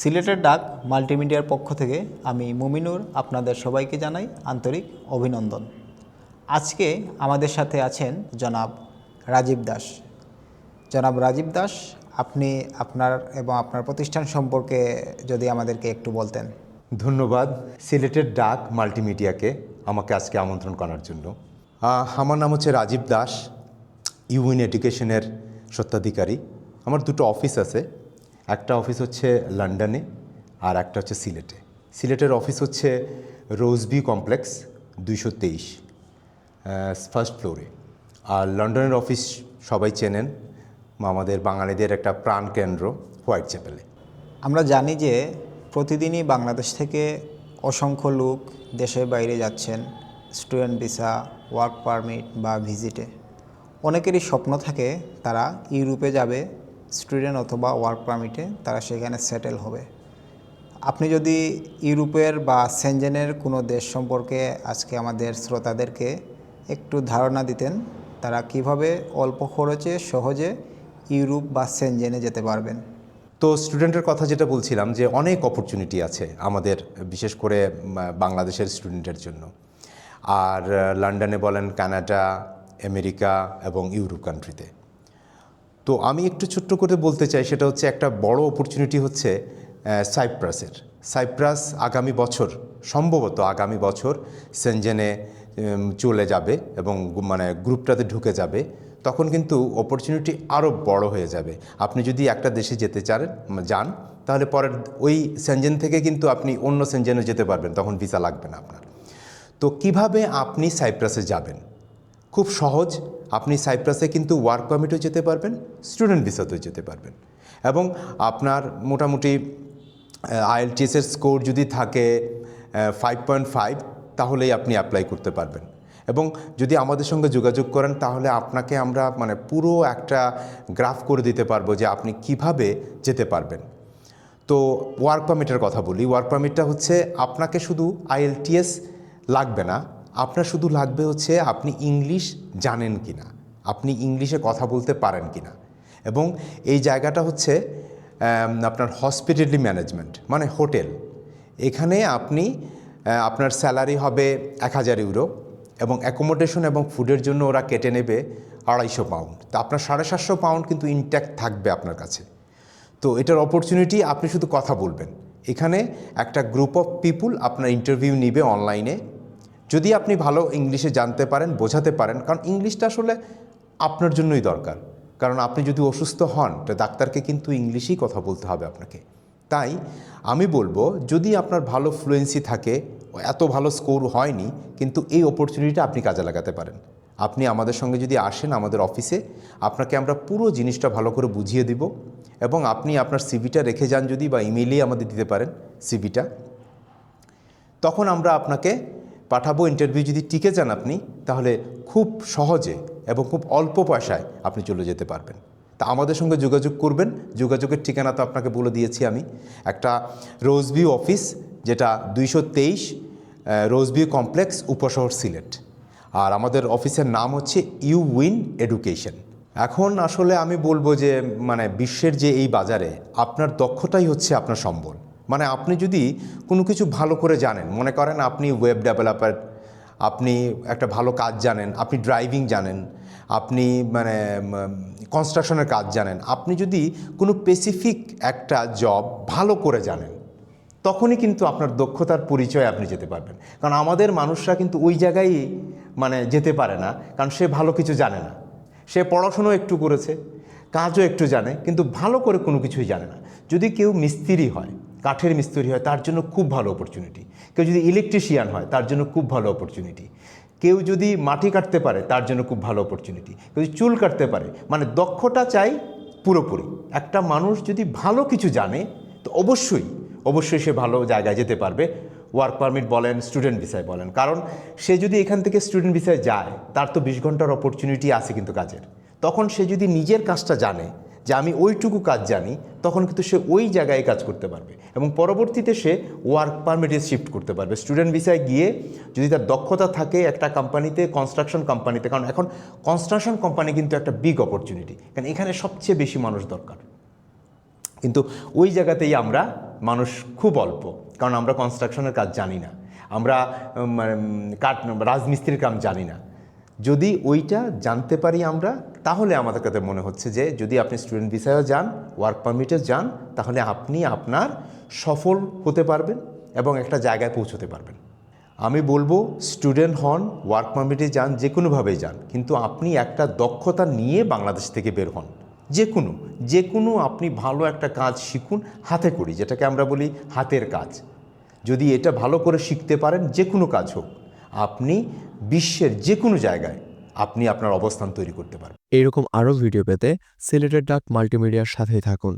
সিলেটের ডাক মাল্টিমিডিয়ার পক্ষ থেকে আমি মুমিনুর আপনাদের সবাইকে জানাই আন্তরিক অভিনন্দন। আজকে আমাদের সাথে আছেন জনাব রাজীব দাস। জনাব রাজীব দাস, আপনি আপনার এবং আপনার প্রতিষ্ঠান সম্পর্কে যদি আমাদেরকে একটু বলতেন। ধন্যবাদ। সিলেটের ডাক মাল্টিমিডিয়াকে আমাকে আজকে আমন্ত্রণ করার জন্য। আমার নাম হচ্ছে রাজীব দাস ইউইন এডুকেশনের সত্ত্বাধিকারী আমার দুটো অফিস আছে। একটা অফিস হচ্ছে লন্ডনে আর একটা হচ্ছে সিলেটে। সিলেটের অফিস হচ্ছে রোজবি কমপ্লেক্স দুইশো তেইশ ফার্স্ট ফ্লোরে। আর লন্ডনের অফিস সবাই চেনেন, আমাদের বাঙালিদের একটা প্রাণকেন্দ্র হোয়াইট চ্যাপেলে। আমরা জানি যে প্রতিদিনই বাংলাদেশ থেকে অসংখ্য লোক দেশের বাইরে যাচ্ছেন, স্টুডেন্ট ভিসা, ওয়ার্ক পারমিট বা ভিজিটে। অনেকেরই স্বপ্ন থাকে তারা ইউরোপে যাবে স্টুডেন্ট অথবা ওয়ার্ক পারমিটে তারা সেখানে সেটেল হবে। আপনি যদি ইউরোপের বা সেনজেনের কোনো দেশ সম্পর্কে আজকে আমাদের শ্রোতাদেরকে একটু ধারণা দিতেন, তারা কীভাবে অল্প খরচে সহজে ইউরোপ বা সেনজেনে যেতে পারবেন? তো স্টুডেন্টের কথা যেটা বলছিলাম যে অনেক অপরচুনিটি আছে আমাদের, বিশেষ করে বাংলাদেশের স্টুডেন্টের জন্য। আর লন্ডনে বলেন, কানাডা, আমেরিকা এবং ইউরোপ কান্ট্রিতে তো আমি একটু ছোট্ট করে বলতে চাই, সেটা হচ্ছে একটা বড় অপরচুনিটি হচ্ছে সাইপ্রাসের সাইপ্রাস আগামী বছর, সম্ভবত আগামী বছর সেনজেনে চলে যাবে এবং মানে গ্রুপটাতে ঢুকে যাবে, তখন কিন্তু অপরচুনিটি আরও বড় হয়ে যাবে। আপনি যদি একটা দেশে যেতে চান যান, তাহলে পরের ওই সেনজেন থেকে কিন্তু আপনি অন্য সেনজেনে যেতে পারবেন, তখন ভিসা লাগবে না আপনার। তো কীভাবে আপনি সাইপ্রাসে যাবেন? খুব সহজ। আপনি সাইপ্রাসে কিন্তু ওয়ার্ক পারমিটেও যেতে পারবেন, স্টুডেন্ট ভিসাতেও যেতে পারবেন। এবং আপনার মোটামুটি আইএলটিএসের স্কোর যদি থাকে ফাইভ পয়েন্ট ফাইভ তাহলেই আপনি অ্যাপ্লাই করতে পারবেন। এবং যদি আমাদের সঙ্গে যোগাযোগ করেন, তাহলে আপনাকে আমরা মানে পুরো একটা গ্রাফ করে দিতে পারব যে আপনি কীভাবে যেতে পারবেন। তো ওয়ার্ক পারমিটের কথা বলি। ওয়ার্ক পারমিটটা হচ্ছে, আপনাকে শুধু আইএলটিএস লাগবে না আপনার শুধু লাগবে হচ্ছে আপনি ইংলিশ জানেন কি না আপনি ইংলিশে কথা বলতে পারেন কি না এবং এই জায়গাটা হচ্ছে আপনার হসপিটালি ম্যানেজমেন্ট মানে হোটেল। এখানে আপনি আপনার স্যালারি হবে এক হাজার ইউরো এবং অ্যাকোমোডেশন এবং ফুডের জন্য ওরা কেটে নেবে আড়াইশো পাউন্ড তা আপনার সাড়ে সাতশো পাউন্ড কিন্তু ইনট্যাক্ট থাকবে আপনার কাছে। তো এটার অপরচুনিটি আপনি শুধু কথা বলবেন। এখানে একটা গ্রুপ অফ পিপুল আপনার ইন্টারভিউ নিবে অনলাইনে যদি আপনি ভালো ইংলিশে জানতে পারেন, বোঝাতে পারেন, কারণ ইংলিশটা আসলে আপনার জন্যই দরকার। কারণ আপনি যদি অসুস্থ হন, তো ডাক্তারকে কিন্তু ইংলিশেই কথা বলতে হবে আপনাকে। তাই আমি বলব, যদি আপনার ভালো ফ্লুয়েন্সি থাকে এত ভালো স্কোর হয়নি, কিন্তু এই অপরচুনিটিটা আপনি কাজে লাগাতে পারেন। আপনি আমাদের সঙ্গে যদি আসেন আমাদের অফিসে আপনাকে আমরা পুরো জিনিসটা ভালো করে বুঝিয়ে দিব এবং আপনি আপনার সিভিটা রেখে যান যদি বা ইমেইলেই আমাদের দিতে পারেন সিভিটা তখন আমরা আপনাকে পাঠাবো ইন্টারভিউ যদি টিকে যান আপনি, তাহলে খুব সহজে এবং খুব অল্প পয়সায় আপনি চলে যেতে পারবেন। তা আমাদের সঙ্গে যোগাযোগ করবেন। যোগাযোগের ঠিকানা তো আপনাকে বলে দিয়েছি আমি। একটা রোজভিউ অফিস যেটা দুইশো তেইশ রোজভিউ কমপ্লেক্স উপশহর সিলেট। আর আমাদের অফিসের নাম হচ্ছে ইউ উইন এডুকেশন এখন আসলে আমি বলব যে মানে বিশ্বের যে এই বাজারে, আপনার দক্ষতাই হচ্ছে আপনার সম্বল। মানে আপনি যদি কোনো কিছু ভালো করে জানেন, মনে করেন আপনি ওয়েব ডেভেলপার আপনি একটা ভালো কাজ জানেন, আপনি ড্রাইভিং জানেন, আপনি মানে কনস্ট্রাকশনের কাজ জানেন, আপনি যদি কোনো স্পেসিফিক একটা জব ভালো করে জানেন, তখনই কিন্তু আপনার দক্ষতার পরিচয় আপনি যেতে পারবেন। কারণ আমাদের মানুষরা কিন্তু ওই জায়গায় মানে যেতে পারে না, কারণ সে ভালো কিছু জানে না। সে পড়াশুনো একটু করেছে, কাজও একটু জানে, কিন্তু ভালো করে কোনো কিছুই জানে না। যদি কেউ মিস্ত্রি হয় কাঠের মিস্ত্রি হয়, তার জন্য খুব ভালো অপরচুনিটি কেউ যদি ইলেকট্রিশিয়ান হয়, তার জন্য খুব ভালো অপরচুনিটি কেউ যদি মাটি কাটতে পারে, তার জন্য খুব ভালো অপরচুনিটি কেউ যদি চুল কাটতে পারে মানে দক্ষতা চাই পুরোপুরি। একটা মানুষ যদি ভালো কিছু জানে, তো অবশ্যই অবশ্যই সে ভালো জায়গায় যেতে পারবে। ওয়ার্ক পারমিট বলেন স্টুডেন্ট ভিসায় বলেন। কারণ সে যদি এখান থেকে স্টুডেন্ট ভিসায় যায়, তার তো বিশ ঘণ্টার অপরচুনিটি আছে কিন্তু কাজের। তখন সে যদি নিজের কাজটা জানে যে আমি ওইটুকু কাজ জানি তখন কিন্তু সে ওই জায়গায় কাজ করতে পারবে এবং পরবর্তীতে সে ওয়ার্ক পারমিটে শিফট করতে পারবে। স্টুডেন্ট ভিসায় গিয়ে যদি তার দক্ষতা থাকে একটা কোম্পানিতে কনস্ট্রাকশন কোম্পানিতে কারণ এখন কনস্ট্রাকশন কোম্পানি কিন্তু একটা বিগ অপরচুনিটি কারণ এখানে সবচেয়ে বেশি মানুষ দরকার। কিন্তু ওই জায়গাতেই আমরা মানুষ খুব অল্প কারণ আমরা কনস্ট্রাকশনের কাজ জানি না। আমরা মানে, কাঠ রাজমিস্ত্রির কাম জানি না। যদি ওইটা জানতে পারি আমরা, তাহলে আমাদের কাছে মনে হচ্ছে যে যদি আপনি স্টুডেন্ট ভিসায়ও যান ওয়ার্ক পারমিটে যান, তাহলে আপনি আপনার সফল হতে পারবেন এবং একটা জায়গায় পৌঁছতে পারবেন। আমি বলব স্টুডেন্ট হন ওয়ার্ক পারমিটে যান, যে কোনোভাবেই যান, কিন্তু আপনি একটা দক্ষতা নিয়ে বাংলাদেশ থেকে বের হন। যে কোনো যে কোনো আপনি ভালো একটা কাজ শিখুন হাতে করি, যেটাকে আমরা বলি হাতের কাজ। যদি এটা ভালো করে শিখতে পারেন, যে কোনো কাজ হোক আপনি বিশ্বের যে কোনো জায়গায় আপনি আপনার অবস্থান তৈরি করতে পারবেন। এরকম আরও ভিডিও পেতে সিলেটেড ডাক মাল্টিমিডিয়ার সাথেই থাকুন।